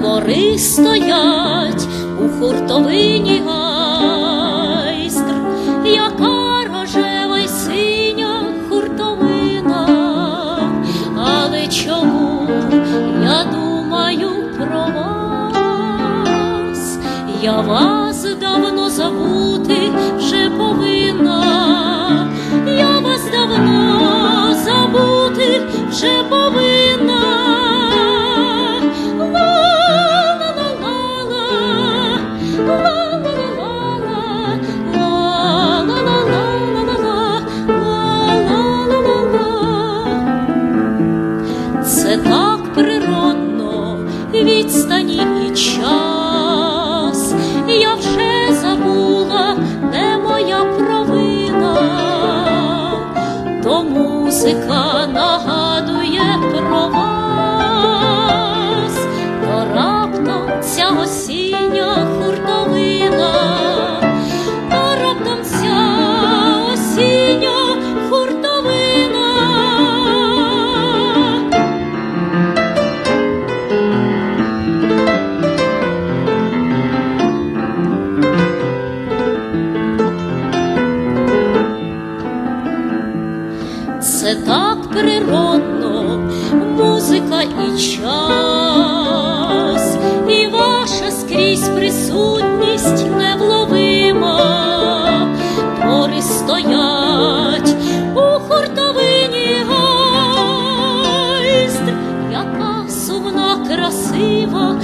двори стоять у хуртовині гайстр, яка рожева й синя хуртовина, але чому я думаю про вас? Я вас давно забути відстані і час, я вже забула, де моя провина, то музика нагадує. це так природно, музика і час, і ваша скрізь присутність невловима, Пори стоять у хуртовині гайстр, яка сумна, красива.